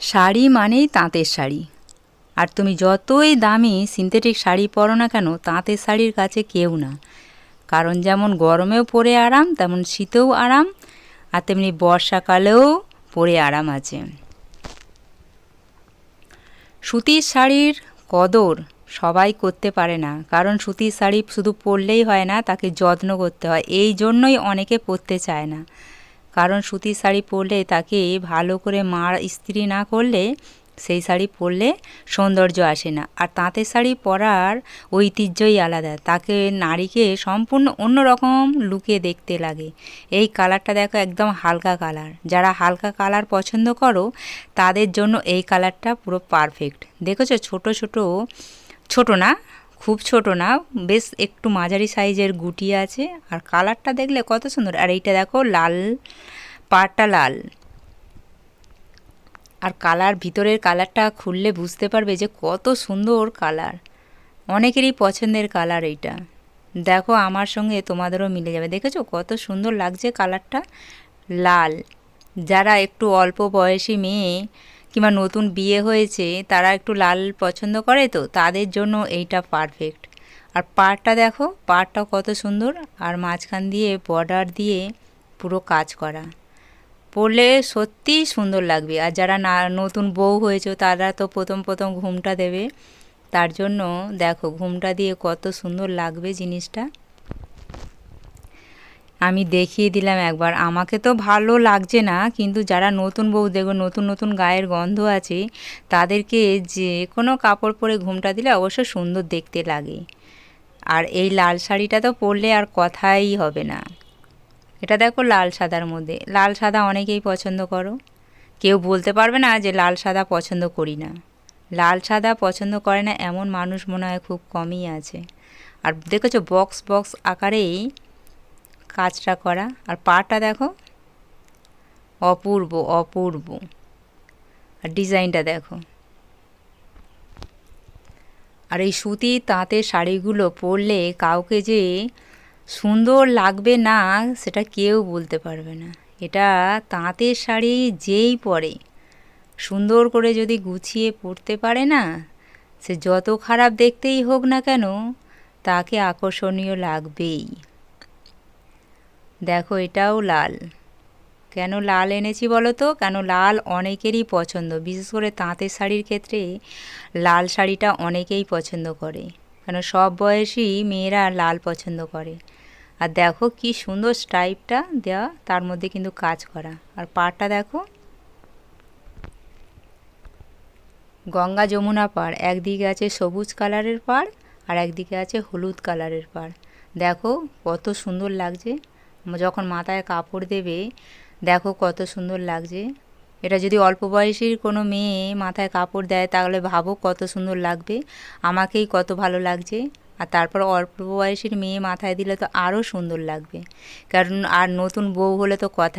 শাড়ি মানেই তাঁতের শাড়ি। আর তুমি যতই দামি সিনথেটিক শাড়ি পরো না কেন, তাঁতের শাড়ির কাছে কেউ না। কারণ যেমন গরমেও পরে আরাম, তেমন শীতেও আরাম, আর তেমনি বর্ষাকালেও পরে আরাম আছে। সুতির শাড়ির কদর সবাই করতে পারে না। কারণ সুতির শাড়ি শুধু পরলেই হয় না, তাকে যত্ন করতে হয়। এই জন্যই অনেকে পরতে চায় না। কারণ সুতির শাড়ি পরলে তাকে ভালো করে মার ইস্ত্রি না করলে সেই শাড়ি পরলে সৌন্দর্য আসে না। আর তাঁতের শাড়ি পরার ঐতিহ্যই আলাদা। তাকে নারীকে সম্পূর্ণ অন্য রকম লুকে দেখতে লাগে। এই কালারটা দেখো একদম হালকা কালার। যারা হালকা কালার পছন্দ করো, তাদের জন্য এই কালারটা পুরো পারফেক্ট দেখেছ? ছোট ছোট ছোট না? খুব ছোট না, বেশ একটু মাঝারি সাইজের গুটি আছে। আর কালারটা দেখলে কত সুন্দর। আর এইটা দেখো, লাল, পাড়টা লাল। আর কালার, ভিতরের কালারটা খুললে বুঝতে পারবে যে কত সুন্দর কালার। অনেকেরই পছন্দের কালার এইটা। দেখো, আমার সঙ্গে তোমাদেরও মিলে যাবে। দেখেছ? কত সুন্দর লাগছে কালারটা। লাল। যারা একটু অল্প বয়সী মেয়ে কিংবা নতুন বিয়ে হয়েছে, তারা একটু লাল পছন্দ করে তো, তাদের জন্য এইটা পারফেক্ট আর পাড়টা দেখো, পাড়টাও কত সুন্দর, আর মাঝখান দিয়ে বর্ডার দিয়ে পুরো কাজ করা। পরলে সত্যিই সুন্দর লাগবে, আর যারা না, নতুন বউ হয়েছে, তারা তো প্রথম প্রথম ঘুমটা দেবে। তার জন্য দেখো, ঘুমটা দিয়ে কত সুন্দর লাগবে জিনিসটা। আমি দেখিয়ে দিলাম একবার। আমাকে তো ভালো লাগছে না, কিন্তু যারা নতুন বউ দেখো নতুন নতুন গায়ের গন্ধ আছে, তাদেরকে যে কোনো কাপড় পরে ঘুমটা দিলে অবশ্য সুন্দর দেখতে লাগে। আর এই লাল শাড়িটা তো পরলে আর কথাই হবে না। এটা দেখো লাল সাদার মধ্যে। লাল সাদা অনেকেই পছন্দ করো। কেউ বলতে পারবে না যে লাল সাদা পছন্দ করি না। লাল সাদা পছন্দ করে না এমন মানুষ মনে হয় খুব কমই আছে। আর দেখেছ, বক্স বক্স আকারেই কাজটা করা। আর পাটা দেখো। অপূর্ব অপূর্ব। আর ডিজাইনটা দেখো। আর এই সুতি তাঁতের শাড়িগুলো পরলে কাউকে যে সুন্দর লাগবে না, সেটা কেউ বলতে পারবে না। এটা তাঁতের শাড়ি যেই পরে, সুন্দর করে যদি গুছিয়ে পরতে পারে না, সে যত খারাপ দেখতেই হোক না কেন, তাকে আকর্ষণীয় লাগবেই। দেখো এটাও লাল। কেন লাল এনেছি বলো তো? কেন লাল অনেকেরই পছন্দ। বিশেষ করে তাঁতের শাড়ির ক্ষেত্রে লাল শাড়িটা অনেকেই পছন্দ করে। কেন সব বয়সী মেয়েরা লাল পছন্দ করে। আর দেখো কি সুন্দর স্টাইপটা দেওয়া তার মধ্যে কিন্তু কাজ করা। আর পাড়টা দেখো। গঙ্গা যমুনা পাড়। একদিকে আছে সবুজ কালারের পাড় আর একদিকে আছে হলুদ কালারের পাড়। দেখো কত সুন্দর লাগছে। যখন মাথায় কাপড় দেবে, দেখো কত সুন্দর লাগছে। এটা যদি অল্প বয়সীর কোনো মেয়ে মাথায় কাপড় দেয়, তাহলে ভাবো কত সুন্দর লাগবে। আমাকেই কত ভালো লাগছে। আর তারপর অল্প বয়সীর মেয়ে মাথায় দিলে তো আরও সুন্দর লাগবে। কারণ আর নতুন বউ হলে তো কথাই